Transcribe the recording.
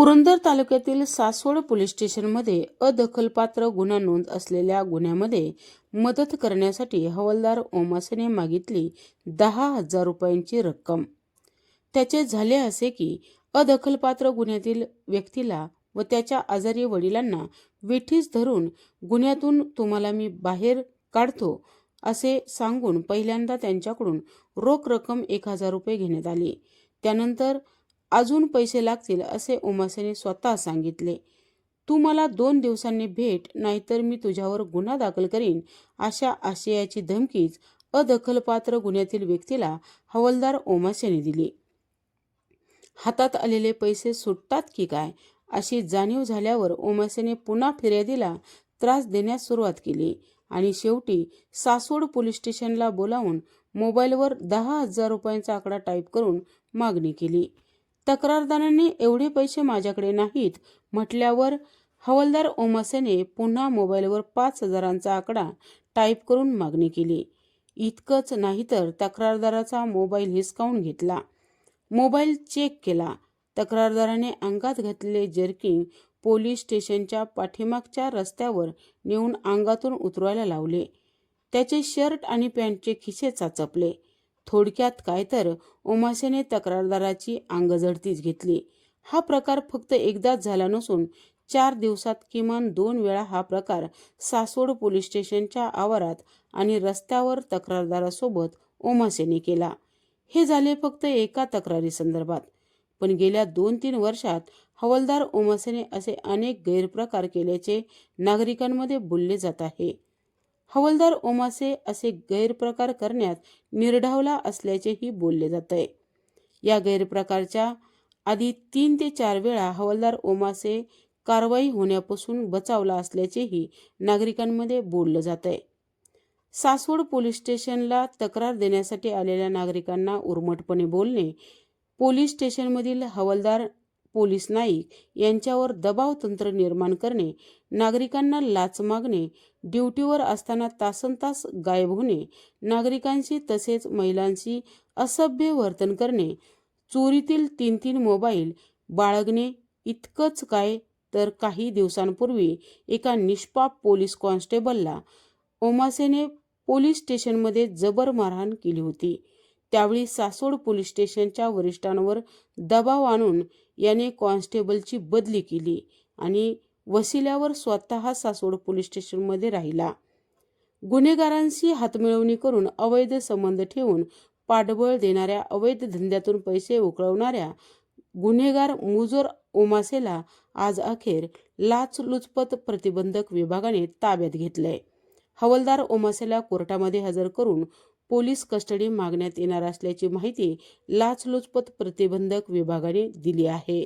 पुरंदर तालुक्यातील सासवड पोलीस स्टेशनमध्ये अदखलपात्र गुन्हा नोंद असलेल्या गुन्ह्यामध्ये मदत करण्यासाठी हवालदार ओमासेने मागितली दहा हजार रुपयांची रक्कम. त्याचे झाले असे की अदखलपात्र गुन्ह्यातील व्यक्तीला व त्याच्या आजारी वडिलांना वेठीस धरून गुन्ह्यातून तुम्हाला मी बाहेर काढतो असे सांगून पहिल्यांदा त्यांच्याकडून रोख रक्कम एक हजार रुपये घेण्यात आली. त्यानंतर अजून पैसे लागतील असे उमासेने स्वतः सांगितले. तू मला दोन दिवसांनी भेट नाहीतर मी तुझ्यावर गुन्हा दाखल करीन अशा आशयाची धमकीच अदखलपात्र गुन्ह्यातील व्यक्तीला हवालदार ओमासेने दिली. हातात आलेले पैसे सुटतात की काय? अशी जाणीव झाल्यावर ओमासेने पुन्हा फिर्यादीला त्रास देण्यास सुरुवात केली आणि शेवटी सासवड पोलीस स्टेशनला बोलावून मोबाईलवर दहा हजार रुपयांचा आकडा टाईप करून मागणी केली. तक्रारदाराने एवढे पैसे माझ्याकडे नाहीत म्हटल्यावर हवालदार ओमासेने पुन्हा मोबाईलवर पाच हजारांचा आकडा टाईप करून मागणी केली. इतकंच नाही तर तक्रारदाराचा मोबाईल हिसकावून घेतला. मोबाईल चेक केला. तक्रारदाराने अंगात घातलेले जर्किंग पोलीस स्टेशनच्या पाठीमागच्या रस्त्यावर नेऊन अंगातून उतरवायला लावले. त्याचे शर्ट आणि पॅन्टचे खिसे चाचपले. थोडक्यात काय तर उमासेने तक्रारदाराची अंगझडतीच घेतली. हा प्रकार फक्त एकदाच झाला नसून चार दिवसात किमान दोन वेळा हा प्रकार सासवड पोलीस स्टेशनच्या आवारात आणि रस्त्यावर तक्रारदारासोबत ओमासेने केला. हे झाले फक्त एका तक्रारी संदर्भात. पण गेल्या दोन तीन वर्षात हवालदार ओमासेने असे अनेक गैरप्रकार केल्याचे नागरिकांमध्ये बोलले जात आहे. हवालदार ओमासे असे गैरप्रकार करण्यात निर्ढावला असल्याचेही बोलले जात आहे या गैरप्रकारच्या आधी तीन ते चार वेळा हवालदार ओमासे कारवाई होण्यापासून बचावला असल्याचेही नागरिकांमध्ये बोललं जात आहे सासवड पोलीस स्टेशनला तक्रार देण्यासाठी आलेल्या नागरिकांना उर्मटपणे बोलणे पोलीस स्टेशनमधील हवालदार पोलीस नाईक यांच्यावर दबाव तंत्र निर्माण करणे नागरिकांना लाच मागणे ड्युटीवर असताना तासन तास गायब होणे नागरिकांशी तसेच महिलांशी असभ्य वर्तन करणे चोरीतील तीन तीन मोबाईल बाळगणे इतकंच काय तर काही दिवसांपूर्वी एका निष्पाप पोलीस कॉन्स्टेबलला ओमासेने पोलीस स्टेशनमध्ये जबर मारहाण केली होती. त्यावेळी सासवड पोलीस स्टेशनच्या वरिष्ठांवर दबाव आणून याने कॉन्स्टेबलची बदली केली आणि वसिल्यावर स्वतः सासवड पोलीस स्टेशनमध्ये राहिला. गुन्हेगारांशी हातमिळवणी करून अवैध संबंध ठेवून पाठबळ देणाऱ्या अवैध धंद्यातून पैसे उकळवणाऱ्या गुन्हेगार मुजोर ओमासेला आज अखेर लाचलुचपत प्रतिबंधक विभागाने ताब्यात घेतलंय. हवालदार ओमासेला कोर्टामध्ये हजर करून पोलीस कस्टडी मागण्यात येणार असल्याची माहिती लाचलुचपत प्रतिबंधक विभागाने दिली आहे.